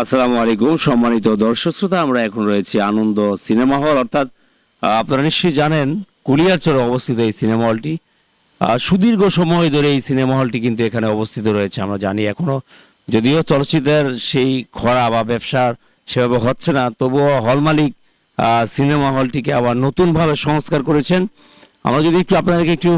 আসসালামু আলাইকুম, সম্মানিত দর্শক শ্রোতা, আমরা এখন রয়েছি আনন্দ সিনেমা হল। অর্থাৎ আপনারা নিশ্চয়ই জানেন কুলিয়ারচরে অবস্থিত এই সিনেমা হলটি। সুদীর্ঘ সময় ধরে এই সিনেমা হলটি কিন্তু এখানে অবস্থিত রয়েছে, আমরা জানি এখনও। যদিও চলচ্চিত্রের সেই খরা বা ব্যবসার সেভাবে হচ্ছে না, তবুও হল মালিক সিনেমা হলটিকে আবার নতুনভাবে সংস্কার করেছেন। আমরা যদি একটু আপনাদেরকে একটু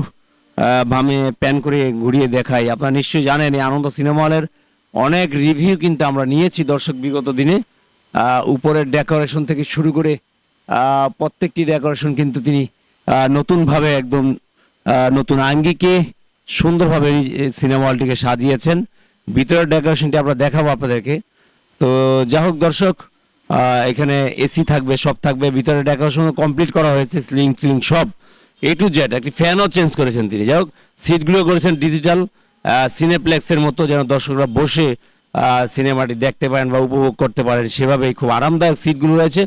বামে প্যান করে ঘুরিয়ে দেখাই, আপনারা নিশ্চয়ই জানেন এই আনন্দ সিনেমা হলের অনেক রিভিউ কিন্তু আমরা নিয়েছি দর্শক বিগত দিনে। উপরের ডেকোরেশন থেকে শুরু করে প্রত্যেকটি ডেকোরেশন কিন্তু তিনি নতুনভাবে একদম নতুন আঙ্গিকে সুন্দরভাবে সিনেমা হলটিকে সাজিয়েছেন। ভিতরের ডেকোরেশনটি আমরা দেখাবো আপনাদেরকে। তো যা হোক দর্শক এখানে এসি থাকবে, সব থাকবে ভিতরে ডেকোরেশন কমপ্লিট করা হয়েছে স্লিং ক্লিং সব এ টু জেড একটি ফ্যানও চেঞ্জ করেছেন তিনি। যাই হোক সিটগুলো করেছেন ডিজিটাল সিনেপ্লেক্সের মতো যেন দর্শকরা বসে সিনেমাটি দেখতে পারেন বা উপভোগ করতে পারেন, সেভাবেই খুব আরামদায়ক সিটগুলো রয়েছে।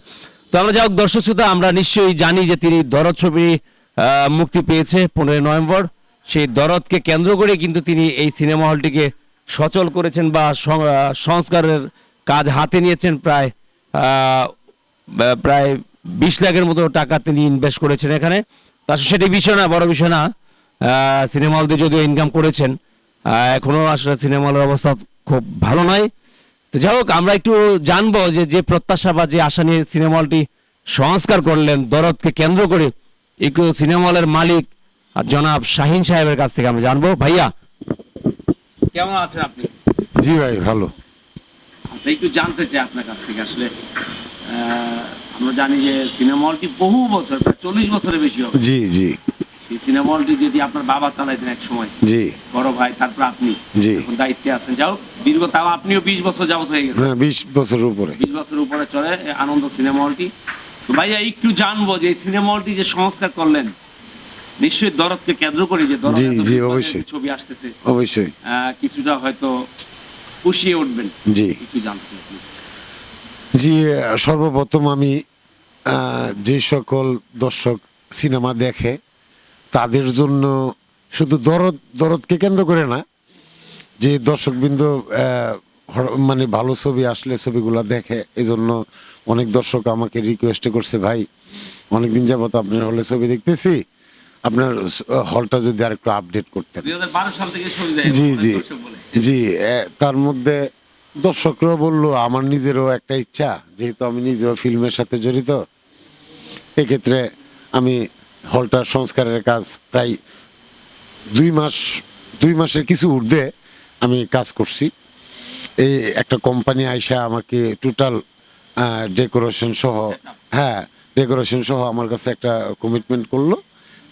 তো আমরা যাই হোক, দর্শক শ্রোতা, আমরা নিশ্চয়ই জানি যে তিনি দরদ ছবি মুক্তি পেয়েছে পনেরোই নভেম্বর। সেই দরদকে কেন্দ্র করে কিন্তু তিনি এই সিনেমা হলটিকে সচল করেছেন বা সংস্কারের কাজ হাতে নিয়েছেন প্রায় প্রায় বিশ লাখের মতো টাকা তিনি ইনভেস্ট করেছেন এখানে। তার সেটি বিষয় না, বড় বিষয় না। সিনেমা হল দিয়ে যদিও ইনকাম করেছেন আহ, এখনও আসলে সিনেমা হলের অবস্থা খুব ভালো নয়। তো যাই হোক আমরা একটু জানব যে যে প্রত্যাশা বা যে আশা নিয়ে সিনেমা হলটি সংস্কার করলেন দরদকে কেন্দ্র করে একটু সিনেমা হলের মালিক আর জনাব শাহিন সাহেবের কাছ থেকে আমরা জানব। ভাইয়া। কেমন আছেন আপনি? জি ভাই ভালো। আচ্ছা একটু জানতে চাই আপনার কাছ থেকে আসলে আমরা জানি যে সিনেমা হলটি বহু বছর প্রায় চল্লিশ বছরের বেশি হবে। জি জি। এই সিনেমা হলটি যদি আপনার বাবা চালাইতেন এক সময় জি। বড় ভাই তারপর আপনি জি। এখন দায়িত্বে আছেন। যাও দীর্ঘ তাও আপনিও বিশ বছর যাবত হয়ে গেছে হ্যাঁ বিশ বছরের উপরে। বিশ উপরে চলে আনন্দ সিনেমা হলটি। তো ভাইয়া একটু জানব যে এই সিনেমা হলটি যে সংস্কার করলেন নিশ্চয়ই দরদকে কেন্দ্র করে যে দরদ জি, জি, অবশ্যই। ছবি আসতেছে। অবশ্যই। কিছুটা হয়তো পুষিয়ে উঠবেন। জি। একটু জানতে জি সর্বপ্রথম আমি যে সকল দর্শক সিনেমা দেখে তাদের জন্য শুধু দরদ দরদকে কেন্দ্র করে না যে দর্শকবৃন্দ মানে ভালো ছবি আসলে ছবিগুলো দেখে এজন্য অনেক দর্শক আমাকে রিকোয়েস্ট করছে ভাই অনেকদিন যাবত আপনার হলে ছবি দেখতেছি আপনার হলটা যদি আর একটু আপডেট করতেন 2012 সাল থেকে ছবি দেয় জি জি জি তার মধ্যে দর্শকরা বলল আমার নিজেরও একটা ইচ্ছা যেহেতু আমি নিজেও ফিল্মের সাথে জড়িত এক্ষেত্রে আমি হলটার সংস্কারের কাজ প্রায় দুই মাস, দুই মাসের কিছু ঊর্ধ্বে আমি কাজ করছি। এই একটা কোম্পানি আইসা আমাকে টোটাল ডেকোরেশন সহ হ্যাঁ ডেকোরেশন সহ আমার কাছে একটা কমিটমেন্ট করল।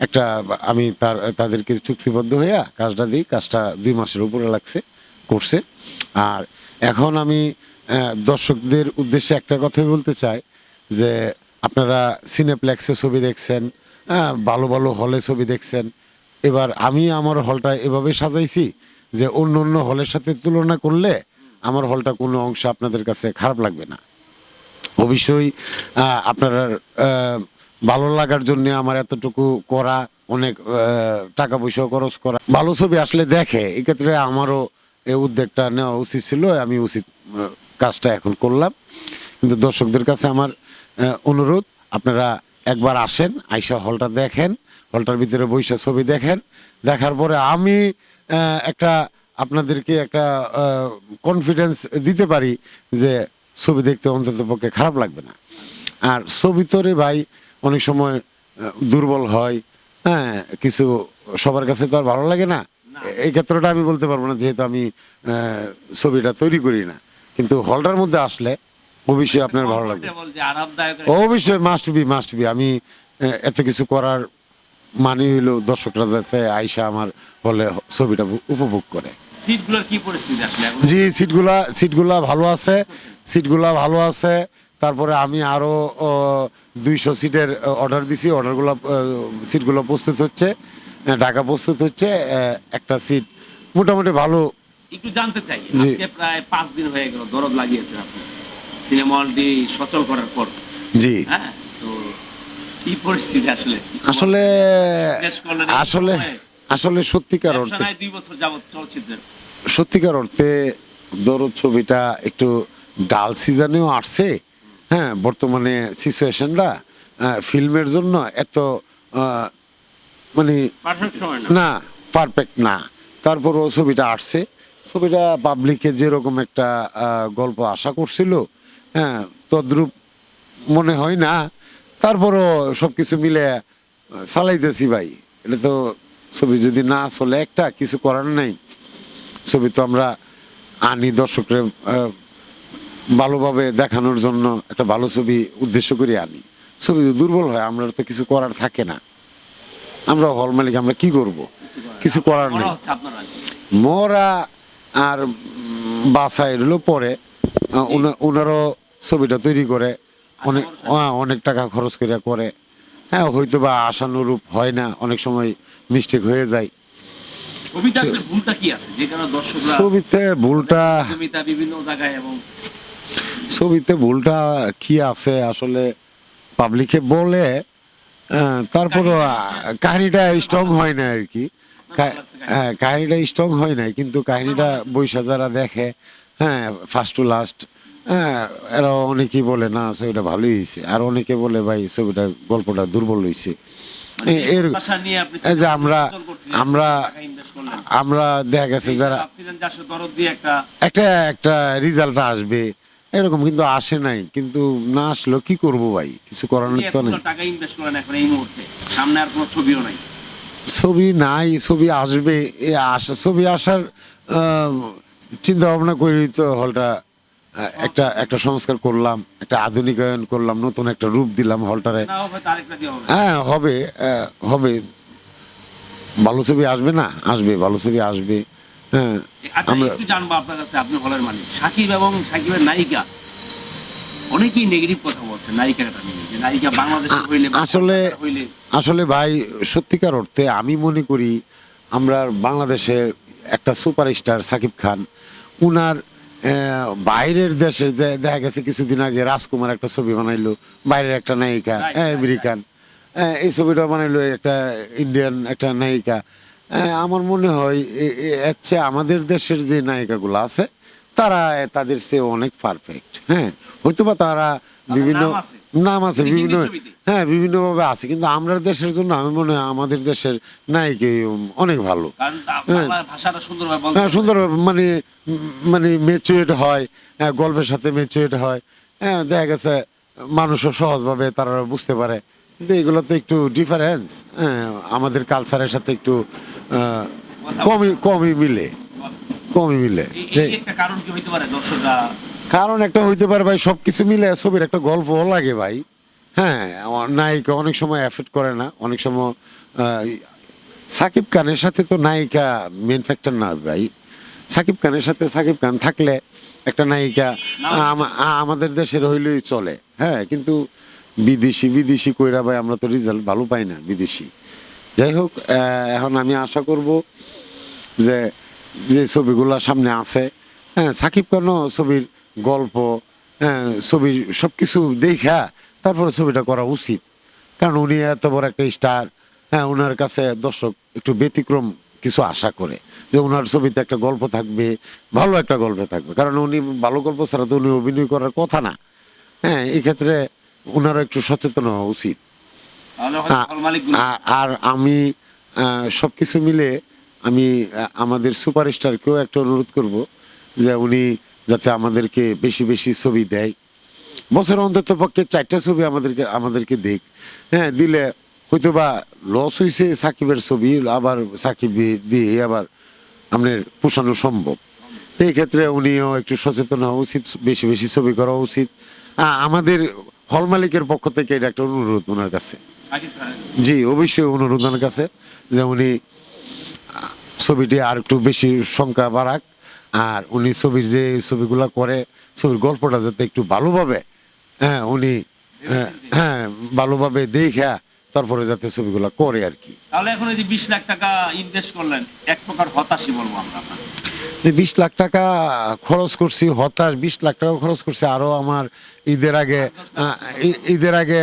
একটা, আমি তার, তাদেরকে চুক্তিবদ্ধ হইয়া কাজটা দিই, কাজটা দুই মাসের উপরে লাগছে, করছে। আর এখন আমি দর্শকদের উদ্দেশ্যে একটা কথাই বলতে চাই যে, আপনারা সিনেপ্লেক্সে ছবি দেখছেন হ্যাঁ ভালো ভালো হলে ছবি দেখছেন। এবার আমি আমার হলটা এভাবে সাজাইছি যে অন্য অন্য হলের সাথে তুলনা করলে আমার হলটা কোনো অংশ আপনাদের কাছে খারাপ লাগবে না। অবশ্যই আপনার ভালো লাগার জন্য আমার এতটুকু করা, অনেক টাকা পয়সা খরচ করা। ভালো ছবি আসলে দেখে, এক্ষেত্রে আমারও এই উদ্যোগটা নেওয়া উচিত ছিল, আমি উচিত কাজটা এখন করলাম। কিন্তু দর্শকদের কাছে আমার অনুরোধ, আপনারা একবার আসেন আইসা হলটা দেখেন হলটার ভিতরে বৈশা ছবি দেখেন। দেখার পরে আমি একটা আপনাদেরকে একটা কনফিডেন্স দিতে পারি যে ছবি দেখতে অন্তত পক্ষে খারাপ লাগবে না। আর ছবি তো রে ভাই অনেক সময় দুর্বল হয় হ্যাঁ কিছু সবার কাছে তো আর ভালো লাগে না। এই ক্ষেত্রটা আমি বলতে পারব না যেহেতু আমি ছবিটা তৈরি করি না। কিন্তু হলটার মধ্যে আসলে অবশ্যই আপনার ভালো লাগবে। অবশ্যই মাস্ট বি মাস্ট বি আমি এত কিছু করার মানে হইল দর্শকরা যাতে আইসা আমার হলে ছবিটা উপভোগ করে। জি সিটগুলা সিটগুলা ভালো আছে সিটগুলা ভালো আছে। তারপরে আমি আরও দুইশো সিটের অর্ডার দিছি অর্ডারগুলো সিটগুলো প্রস্তুত হচ্ছে ঢাকা প্রস্তুত হচ্ছে একটা সিট মোটামুটি ভালো। একটু জানতে চাই। প্রায় পাঁচ দিন হয়ে গেল দরদ লাগিয়েছেন আপনি। সিনেমা হলটি সচল করার পর। জি। হ্যাঁ তো কি পরিস্থিতি আসলে? আসলে আসলে আসলে সত্যিকার অর্থে দুই বছর যাবত চলচ্চিত্রের। সত্যিকার অর্থে দরদ ছবিটা একটু ডাল সিজনেও আসছে। হ্যাঁ বর্তমানে সিচুয়েশনটা ফিল্মের জন্য এত মানে না। না পারফেক্ট না। তারপরও ছবিটা আসছে। ছবিটা পাবলিকে যেরকম একটা গল্প আশা করছিল হ্যাঁ তদ্রূপ মনে হয় না। তারপরও সব কিছু মিলে চালাইতেছি ভাই। এটা তো ছবি যদি না চলে একটা কিছু করার নাই। ছবি তো আমরা আনি দর্শকরা ভালোভাবে দেখানোর জন্য একটা ভালো ছবি উদ্দেশ্য করে আনি। ছবি যদি দুর্বল হয় আমরা তো কিছু করার থাকে না। আমরা হল মালিক আমরা কি করব? কিছু করার নেই। মরা আর বাসা এগুলো পরে উনারও ছবিটা তৈরি করে অনেক হ্যাঁ, অনেক টাকা খরচ করে করে। হ্যাঁ হয়তো বা আশানুরূপ হয় না অনেক সময় মিস্টেক হয়ে যায়। ছবিতে ভুলটা ছবিতে ভুলটা জমিতা বিভিন্ন জায়গায় এবং ছবিতে ভুলটা কি আছে? আসলে পাবলিকে বলে তারপরও আহ, কাহিনীটা স্ট্রং হয় না আর কি। হ্যাঁ কাহিনীটা স্ট্রং হয় না কিন্তু কাহিনীটা বৈশা যারা দেখে হ্যাঁ ফার্স্ট টু লাস্ট হ্যাঁ এরা অনেকেই বলে না ছবিটা ভালোই হয়েছে। আর অনেকে বলে ভাই ছবিটা গল্পটা দুর্বল হয়েছে। মানে এর যে আমরা- আমরা-। আমরা দেখা গেছে যারা একটা একটা রেজাল্ট আসবে এরকম কিন্তু আসে নাই। কিন্তু না আসলো কি করব ভাই? কিছু করার তো নেই। টাকা ইনভেস্ট করেন এখন এই মুহূর্তে। সামনে আর কোনো ছবিও নাই। ছবি নাই ছবি আসবে এ আসা ছবি আসার চিন্তা ভাবনা করি তো হলটা একটা একটা সংস্কার করলাম একটা আধুনিকায়ন করলাম নতুন একটা রূপ দিলাম হলটারে। হ্যাঁ হবে হবে। ভালো ছবি আসবে না? আসবে ভালো ছবি আসবে। হ্যাঁ আচ্ছা আমরা জানব আপনার কাছে আপনি হলের মালিক। সাকিব এবং সাকিবের নায়িকা অনেকেই নেগেটিভ কথা বলছে নায়িকাটা নিয়ে যে নায়িকা বাংলাদেশে হইলে আসলে- আসলে ভাই সত্যিকার অর্থে আমি মনে করি আমরা বাংলাদেশের একটা সুপারস্টার সাকিব খান উনার বাইরের দেশের যে দেখা গেছে কিছুদিন আগে রাজকুমার একটা ছবি বানাইলো বাইরের একটা নায়িকা হ্যাঁ, আমেরিকান। এই ছবিটা বানাইলো একটা ইন্ডিয়ান একটা নায়িকা। হ্যাঁ, আমার মনে হয় হচ্ছে আমাদের দেশের যে নায়িকাগুলো আছে তারা তাদের চেয়ে অনেক পারফেক্ট হ্যাঁ? হয়তোবা তারা বিভিন্ন নাম আছে। বিভিন্ন হ্যাঁ বিভিন্ন ভাবে আছে কিন্তু আমরা দেশের জন্য আমি মনে হয় আমাদের দেশের নায়িকা অনেক ভালো হ্যাঁ। সুন্দরভাবে হ্যাঁ পারে। সুন্দর মানে মানে মেচুয়েট হয় হ্যাঁ, গল্পের সাথে মেচুয়েট হয় হ্যাঁ দেখা গেছে মানুষও সহজভাবে তারা বুঝতে পারে কিন্তু এগুলো তো একটু ডিফারেন্স হ্যাঁ আমাদের কালচারের সাথে একটু কমই কমই মিলে কমই মিলে একটা কারণ কি হইতে পারে দর্শকরা কারণ একটা হইতে পারে ভাই, সবকিছু মিলে ছবির একটা গল্প লাগে ভাই। হ্যাঁ নায়িকা অনেক সময় এফেক্ট করে না, অনেক সময় সাকিব খানের সাথে তো নায়িকা মেন ফ্যাক্টর না ভাই। সাকিব খানের সাথে সাকিব খান থাকলে একটা নায়িকা আমাদের দেশের হইলেই চলে। হ্যাঁ কিন্তু বিদেশি বিদেশি কইরা ভাই আমরা তো রেজাল্ট ভালো পাই না বিদেশি। যাই হোক এখন আমি আশা করব যে যে ছবিগুলো সামনে আছে। হ্যাঁ সাকিব খানও ছবির গল্প হ্যাঁ ছবির সব কিছু দেখা তারপরে ছবিটা করা উচিত। কারণ উনি এত বড় একটা স্টার হ্যাঁ ওনার কাছে দর্শক একটু ব্যতিক্রম কিছু আশা করে যে ওনার ছবিতে একটা গল্প থাকবে ভালো একটা গল্প থাকবে। কারণ উনি ভালো গল্প ছাড়া তো উনি অভিনয় করার কথা না। হ্যাঁ এক্ষেত্রে ক্ষেত্রে ওনারও একটু সচেতন হওয়া উচিত। আর আমি সব কিছু মিলে আমি আমাদের সুপারস্টারকেও একটা অনুরোধ করব যে উনি যাতে আমাদেরকে বেশি বেশি ছবি দেয়। বছর অন্তত পক্ষে চারটা ছবি আমাদেরকে আমাদেরকে দেখ হ্যাঁ দিলে হয়তো বা লস হয়েছে সাকিবের ছবি আবার সাকিব দিয়ে আবার আপনার পোষানো সম্ভব। তো এই ক্ষেত্রে উনিও একটু সচেতন হওয়া উচিত বেশি বেশি ছবি করা উচিত। আমাদের হল মালিকের পক্ষ থেকে এটা একটা অনুরোধ ওনার কাছে। জি অবশ্যই অনুরোধ ওনার কাছে যে উনি ছবিটি আর একটু বেশি সংখ্যা বাড়াক। আর উনি ছবির যে ছবিগুলা করে ছবির গল্পটা যাতে একটু ভালোভাবে হ্যাঁ উনি হ্যাঁ, হ্যাঁ ভালোভাবে দেখা তারপরে যাতে ছবিগুলা করে আর কি। তাহলে এখন এই যে বিশ লাখ টাকা ইনভেস্ট করলেন এক প্রকার হতাশই বলব আমরা যে বিশ লাখ টাকা খরচ করছি হতাশ বিশ লাখ টাকা খরচ করছি আরও আমার ঈদের আগে ঈদের আগে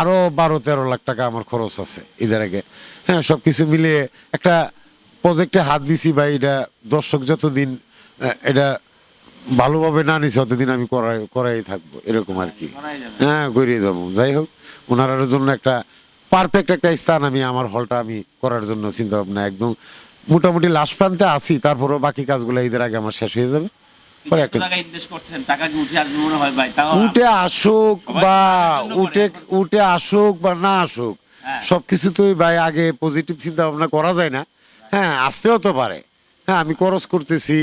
আরও বারো তেরো লাখ টাকা আমার খরচ আছে ঈদের আগে। হ্যাঁ সবকিছু মিলিয়ে একটা প্রজেক্টে হাত দিছি বা এটা দর্শক যতদিন এটা ভালোভাবে না নিছে অতদিন আমি করাই করাই থাকব এরকম আর কি। হ্যাঁ করিয়ে যাব। যাই হোক ওনার জন্য একটা পারফেক্ট একটা স্থান আমি আমার হলটা আমি করার জন্য চিন্তা ভাবনা একদম মোটামুটি লাস্ট প্রান্তে আছি তারপরও বাকি কাজগুলো ঈদের আগে আমার শেষ হয়ে যাবে। উঠে আসুক বা উঠে উঠে আসুক বা না আসুক হ্যাঁ। সবকিছুতেই ভাই আগে পজিটিভ চিন্তা ভাবনা করা যায় না। হ্যাঁ আসতেও তো পারে। হ্যাঁ আমি খরচ করতেছি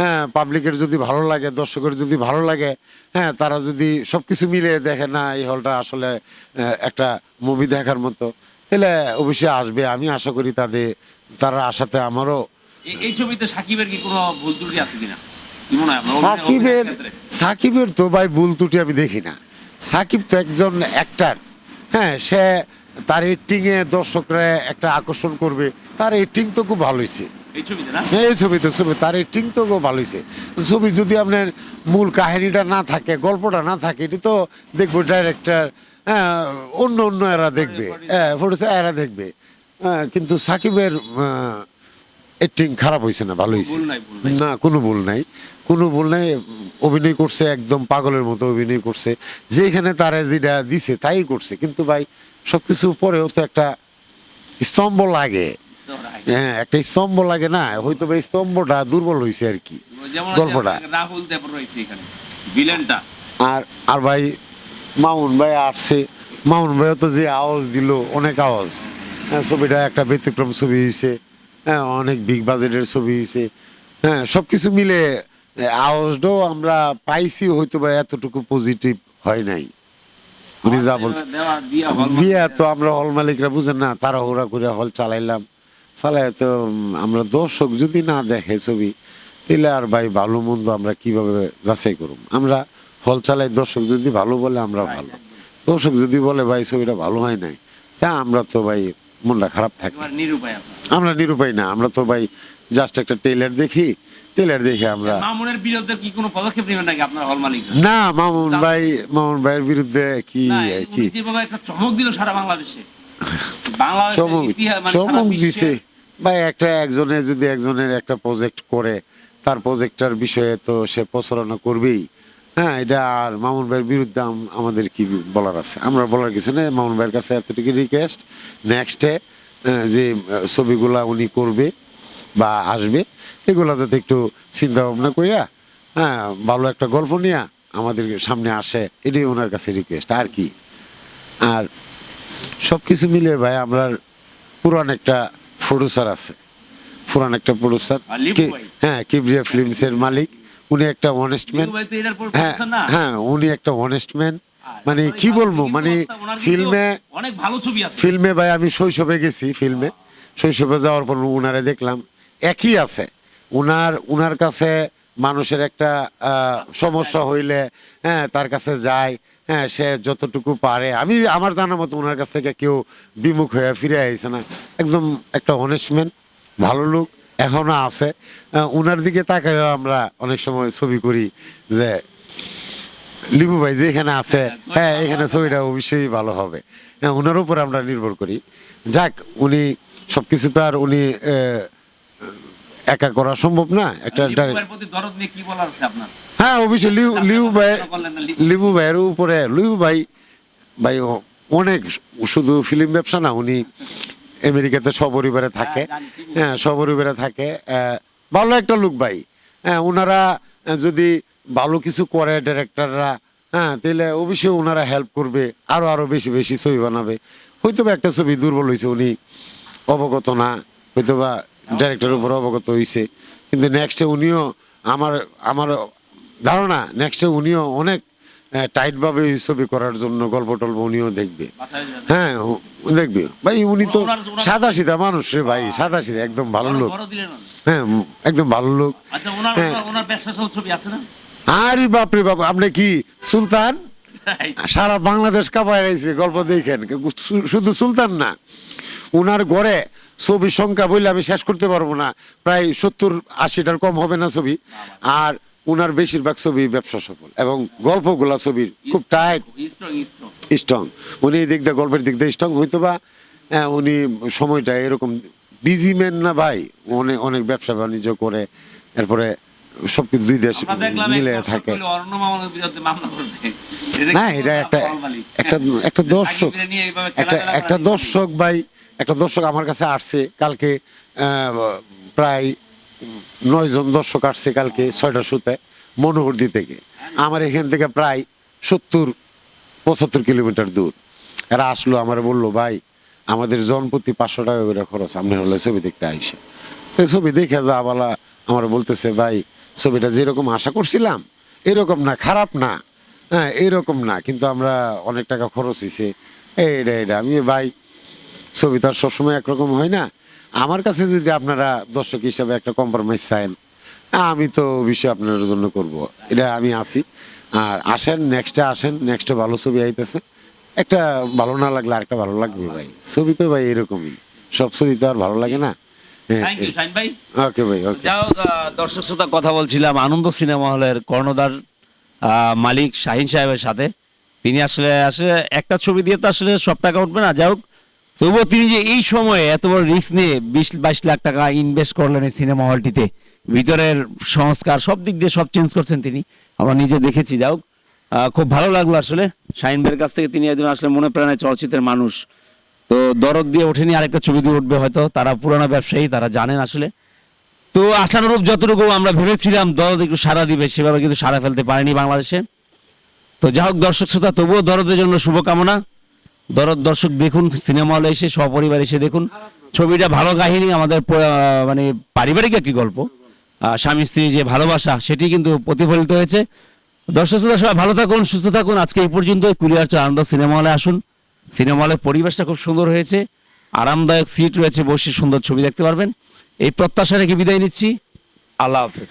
হ্যাঁ পাবলিকের যদি ভালো লাগে দর্শকের যদি ভালো লাগে হ্যাঁ তারা যদি সব কিছু মিলে দেখে না এই হলটা আসলে একটা মুভি দেখার মতো তাহলে অবশ্যই আসবে। আমি আশা করি তাদের তারা আসাতে আমারও এই- ছবিতে সাকিবের কি কোনো ভুল ত্রুটি আছে কিনা? সাকিবের সাকিবের তো ভাই ভুল ত্রুটি আমি দেখি না। সাকিব তো একজন অ্যাক্টার হ্যাঁ সে তার এক্টিং এ দর্শকরা একটা আকর্ষণ করবে। তার এক্টিং তো খুব ভালো হয়েছে। এই ছবিতে না? এই ছবিতে ছবি তার তো ভালো হয়েছে ছবি যদি আপনার মূল কাহিনীটা না থাকে গল্পটা না থাকে এটি তো দেখব ডাইরেক্টর হ্যাঁ অন্য অন্য এরা দেখবে। হ্যাঁ এরা দেখবে। হ্যাঁ, কিন্তু সাকিবের এক্টিং খারাপ হয়েছে না ভালো হয়েছে। না কোনো ভুল নাই। কোনো ভুল নাই অভিনয় করছে একদম পাগলের মতো অভিনয় করছে। যেখানে তারা যেটা দিছে তাই করছে। কিন্তু ভাই সবকিছু পরেও তো একটা স্তম্ভ লাগে। হ্যাঁ একটা স্তম্ভ লাগে না হয়তো এই স্তম্ভটা দুর্বল হয়েছে আর কি গল্পটা। রাহুল দেব রয়েছে এখানে ভিলেনটা। আর আর ভাই মামুন ভাই আসছে। মামুন ভাইও তো যে আওয়াজ দিল অনেক আওয়াজ। হ্যাঁ ছবিটা একটা ব্যতিক্রম ছবি হয়েছে হ্যাঁ অনেক বিগ বাজেটের ছবি হয়েছে হ্যাঁ সব কিছু মিলে আওয়াজটাও আমরা পাইছি হয়তো বা এতটুকু পজিটিভ হয় নাই। উনি যা বলছে। দিয়া তো আমরা হল মালিকরা বুঝেন না তারা তাড়াহুড়া করে হল চালাইলাম। চালাই তো আমরা দর্শক যদি না দেখে ছবি তাহলে আর ভাই ভালো মন্দ আমরা কীভাবে যাচাই করব আমরা হল চালাই দর্শক যদি ভালো বলে আমরা ভালো। দর্শক যদি বলে ভাই ছবিটা ভালো হয় নাই তা আমরা তো ভাই মনটা খারাপ থাকে। আমরা। নিরুপায় না আমরা তো ভাই জাস্ট একটা টেলার দেখি টেলার দেখে আমরা মামুনের বিরুদ্ধে কি কোনো পদক্ষেপ নেবেন নাকি আপনার হল মালিক? না মামুন ভাই মামুন ভাইয়ের বিরুদ্ধে কি কি? যেভাবে একটা চমক দিল সারা বাংলাদেশে। বাংলাদেশের চমক মানে চমক দিছে। ভাই, একটা একজনে যদি একজনের একটা প্রজেক্ট করে, তার প্রজেক্টটার বিষয়ে তো সে প্রচারণা করবেই। হ্যাঁ এটা আর মামুন ভাইয়ের বিরুদ্ধে আম- আমাদের কি বলার আছে? আমরা বলার কিছু নেই। মামুন ভাইয়ের কাছে এতটুকু রিকোয়েস্ট নেক্সটে যে ছবিগুলা উনি করবে বা আসবে, এগুলা যাতে একটু চিন্তা ভাবনা করিয়া হ্যাঁ ভালো একটা গল্প নিয়ে আমাদের সামনে আসে, এটাই ওনার কাছে রিকোয়েস্ট আর কি? আর সব কিছু মিলে ভাই, আমরা পুরান একটা প্রডিউসার আছে। পুরান একটা প্রডিউসার। হ্যাঁ কিবরিয়া ফিল্মস এর মালিক। উনি একটা অনেস্ট ম্যান লিপু ভাই তো এটার পর হ্যাঁ হ্যাঁ উনি একটা অনেস্ট ম্যান মানে কি বলব মানে ফিল্মে অনেক ভালো ছবি আছে। ফিল্মে ভাই আমি শৈশবে গেছি ফিল্মে। শৈশবে যাওয়ার পর উনারে দেখলাম। একই আছে। উনার উনার কাছে মানুষের একটা সমস্যা হইলে হ্যাঁ তার কাছে যায় হ্যাঁ সে যতটুকু পারে। আমি আমার জানা মতো ওনার কাছ থেকে কেউ বিমুখ হয়ে ফিরে আইছে না। একদম একটা অনেস্টম্যান ভালো লোক, এখনও আছে। ওনার দিকে তাকায় আমরা অনেক সময় ছবি করি যে, লিবু ভাই যে এখানে আছে হ্যাঁ এখানে ছবিটা অবশ্যই ভালো হবে। হ্যাঁ ওনার উপর আমরা নির্ভর করি। যাক, উনি সবকিছু তো আর উনি একা করা সম্ভব না? একটা হ্যাঁ অবশ্যই লিউ লিউ ভাই লিবু ভাইয়ের উপরে লিবু ভাই ভাই অনেক শুধু ফিল্ম ব্যবসা না উনি আমেরিকাতে সপরিবারে থাকে। হ্যাঁ, ঠিকই হ্যাঁ সপরিবারে থাকে। ভালো একটা লোক ভাই। হ্যাঁ ওনারা যদি ভালো কিছু করে ডিরেক্টররা হ্যাঁ তাহলে অবশ্যই ওনারা হেল্প করবে আরও আরও বেশি বেশি ছবি বানাবে। হয়তো বা একটা ছবি দুর্বল হয়েছে উনি অবগত না হয়তো বা ডাইরেক্টরের উপর অবগত হয়েছে কিন্তু নেক্সটে উনিও আমার আমার ধারণা নেক্সটে উনিও অনেক টাইট ভাবে এই ছবি করার জন্য গল্প টল্প উনিও দেখবে। হ্যাঁ দেখবে। ভাই উনি তো সাদা সিধা মানুষ রে ভাই সাদা সিধা একদম ভালো লোক। হ্যাঁ একদম ভালো লোক। আচ্ছা হ্যাঁ। ছবি আছে না? আরে বাপরে বাপ আপনি কি সুলতান? সারা বাংলাদেশ কাপায় রয়েছে গল্প দেখেন। শুধু সুলতান না উনার ঘরে ছবি সংখ্যা বললে আমি শেষ করতে পারব না। প্রায় সত্তর আশিটার কম হবে না ছবি। আর উনার বেশিরভাগ ছবি ব্যবসা সফল এবং গল্পগুলা ছবির খুব টাইট স্ট্রং উনি এই দিক দিয়ে গল্পের দিক দিয়ে স্ট্রং হয়তো বা হ্যাঁ, উনি সময়টা এরকম বিজি ম্যান না ভাই। অনেক অনেক ব্যবসা বাণিজ্য করে এরপরে সব কিছু দুই দেশ মিলে থাকে। না এটা একটা একটা একটা দর্শক নিয়ে এইভাবে একটা একটা দর্শক ভাই একটা দর্শক আমার কাছে আসছে কালকে প্রায় নয় জন দর্শক আসছে কালকে ছয়টা শুতে মনোহরদি থেকে। আমার এখান থেকে প্রায় সত্তর, পঁচাত্তর কিলোমিটার দূর। এরা আসলো, আমার বলল, ভাই, আমাদের জনপ্রতি পাঁচশো টাকা করে খরচ, আপনি হলে ছবি দেখতে আইসে তো ছবি দেখে যা বলা, আমার বলতেছে, ভাই, ছবিটা যেরকম আশা করছিলাম, এরকম না, খারাপ না। হ্যাঁ এরকম না, কিন্তু আমরা অনেক টাকা খরচ হয়েছে এইটা এটা আমি, ভাই ছবি তো আর সবসময় একরকম হয় না। আমার কাছে যদি আপনারা দর্শক হিসাবে একটা কম্প্রোমাইজ চান আমি তো বিষয় আপনার জন্য করব। এটা আমি আসি আর আসেন নেক্সটে আসেন নেক্সটে ভালো ছবি আইতেছে। একটা ভালো না লাগলে আরেকটা ভালো লাগবে ভাই। ছবি তো ভাই এরকমই। সব ছবি তো আর ভালো লাগে না। ভাই। ওকে ভাই ওকে যাই হোক, দর্শক শ্রোতা কথা বলছিলাম আনন্দ সিনেমা হলের কর্ণধার আহ, মালিক শাহিন সাহেবের সাথে। তিনি আসলে আসলে একটা ছবি দিয়ে তো আসলে সব টাকা উঠবে না। যাই হোক তবুও তিনি যে এই সময়ে এত বড় রিস্ক নিয়ে বিশ, বাইশ লাখ টাকা ইনভেস্ট করলেন এই সিনেমা হলটিতে ভিতরের সংস্কার সব দিক দিয়ে সব চেঞ্জ করছেন তিনি। আমরা নিজে দেখেছি, যাই হোক। খুব ভালো লাগল আসলে। শাহিন ভাইয়ের কাছ থেকে তিনি একজন আসলে মনে প্রাণে চলচ্চিত্রের মানুষ। তো দরদ দিয়ে ওঠেনি আরেকটা ছবি দিয়ে উঠবে হয়তো। তারা পুরানো ব্যবসায়ী, তারা জানেন আসলে। তো আশানুরূপ যতটুকু আমরা ভেবেছিলাম, দরদ একটু সারা দিবে, সেভাবে কিন্তু সারা ফেলতে পারেনি বাংলাদেশে। তো যা হোক, দর্শক শ্রোতা, তবুও দরদের জন্য শুভকামনা। দর্শক দেখুন, সিনেমা হলে এসে, সপরিবার এসে দেখুন। ছবিটা ভালো কাহিনী, আমাদের মানে পারিবারিক একটি গল্প। স্বামী স্ত্রী যে ভালোবাসা, সেটি কিন্তু প্রতিফলিত হয়েছে। দর্শক শ্রোতা, সবাই ভালো থাকুন, সুস্থ থাকুন। আজকে এই পর্যন্ত কুলিয়ারচর আনন্দ সিনেমা হলে আসুন। সিনেমা হলের পরিবেশটা খুব সুন্দর হয়েছে। আরামদায়ক সিট রয়েছে বসে, সুন্দর ছবি দেখতে পারবেন। এই প্রত্যাশা রেখে বিদায় নিচ্ছি। আল্লাহ হাফেজ।